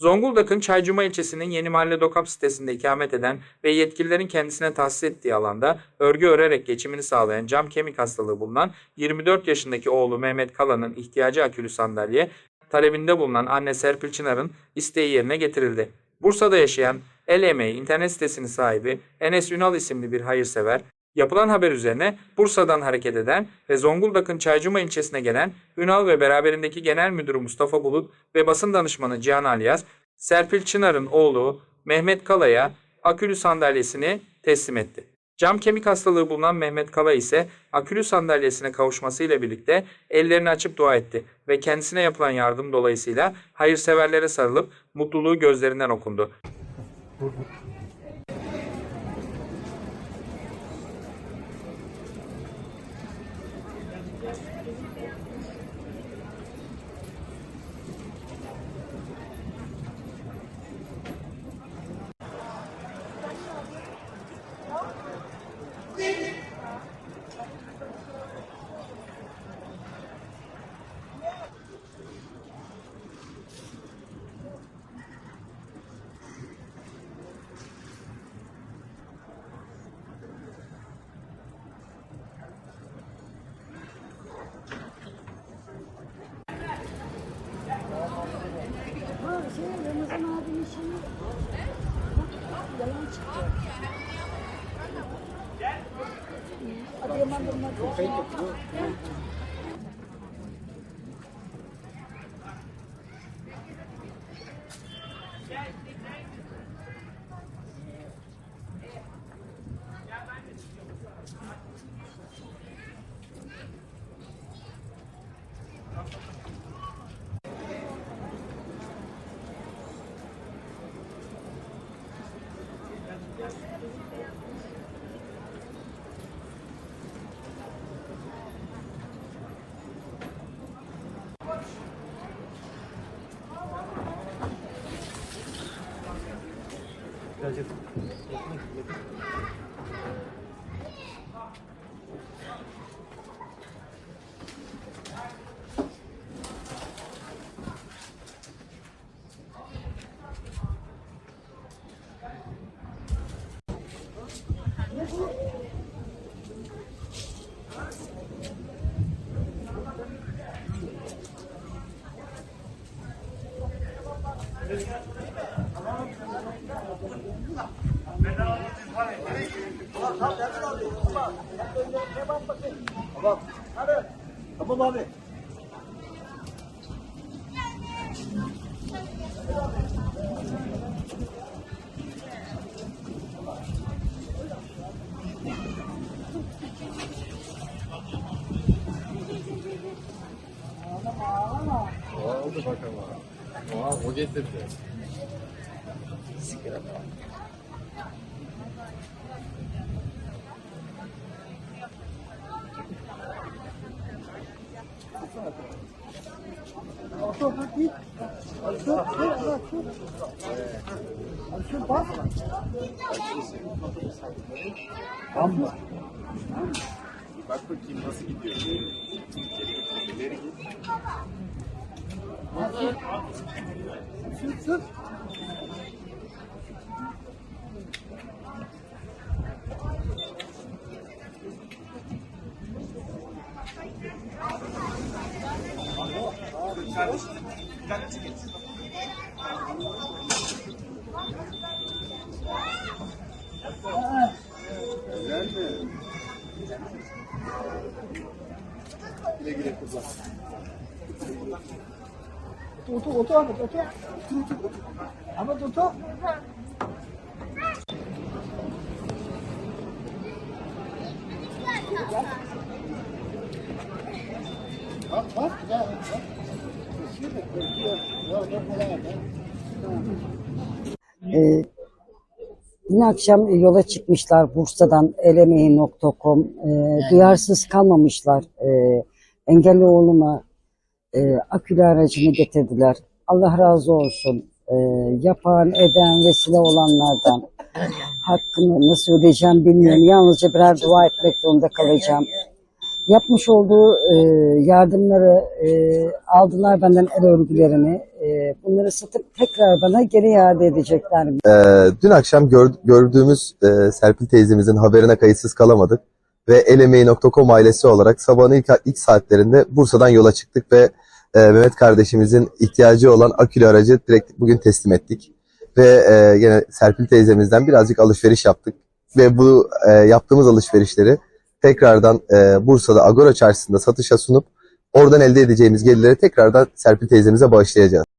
Zonguldak'ın Çaycuma ilçesinin Yeni Mahalle Dokap sitesinde ikamet eden ve yetkililerin kendisine tahsis ettiği alanda örgü örerek geçimini sağlayan cam kemik hastalığı bulunan 24 yaşındaki oğlu Mehmet Kala'nın ihtiyacı akülü sandalye talebinde bulunan anne Serpil Çınar'ın isteği yerine getirildi. Bursa'da yaşayan El Emeği internet sitesinin sahibi Enes Ünal isimli bir hayırsever, yapılan haber üzerine Bursa'dan hareket eden ve Zonguldak'ın Çaycuma ilçesine gelen Ünal ve beraberindeki Genel Müdürü Mustafa Bulut ve basın danışmanı Cihan Alyaz, Serpil Çınar'ın oğlu Mehmet Kala'ya akülü sandalyesini teslim etti. Cam kemik hastalığı bulunan Mehmet Kala ise akülü sandalyesine kavuşmasıyla birlikte ellerini açıp dua etti ve kendisine yapılan yardım dolayısıyla hayırseverlere sarılıp mutluluğu gözlerinden okundu. Adıyaman durmak. Peki bu. 여기까지 Thank you. Tamam abi. Oldu bakalım. Oha, o getirdi. Otur bas. Tamam. Bak bakayım nasıl gidiyor. İleri git. Sür sür. Güzel mi? Güle güle. Otur otur abi otur. Otur otur. Ahmet otur. Bak bak ya. bak. Ee, dün akşam yola çıkmışlar Bursa'dan elemeyi.com. Ee, duyarsız kalmamışlar. Ee, engelli oğluma e, akülü aracını getirdiler. Allah razı olsun. Ee, yapan, eden, vesile olanlardan. Hakkını nasıl ödeyeceğim bilmiyorum. Yalnızca birer dua etmek zorunda kalacağım. Yapmış olduğu e, yardımları e, aldılar benden el örgülerini. E, bunları satıp tekrar bana geri iade edecekler. Ee, dün akşam gör- gördüğümüz e, Serpil teyzemizin haberine kayıtsız kalamadık. Ve elemeği.com ailesi olarak sabahın ilk, ilk saatlerinde Bursa'dan yola çıktık ve e, Mehmet kardeşimizin ihtiyacı olan akülü aracı direkt bugün teslim ettik. Ve e, yine Serpil teyzemizden birazcık alışveriş yaptık. Ve bu e, yaptığımız alışverişleri tekrardan e, Bursa'da Agora Çarşısı'nda satışa sunup oradan elde edeceğimiz gelirleri tekrardan Serpil teyzemize bağışlayacağız.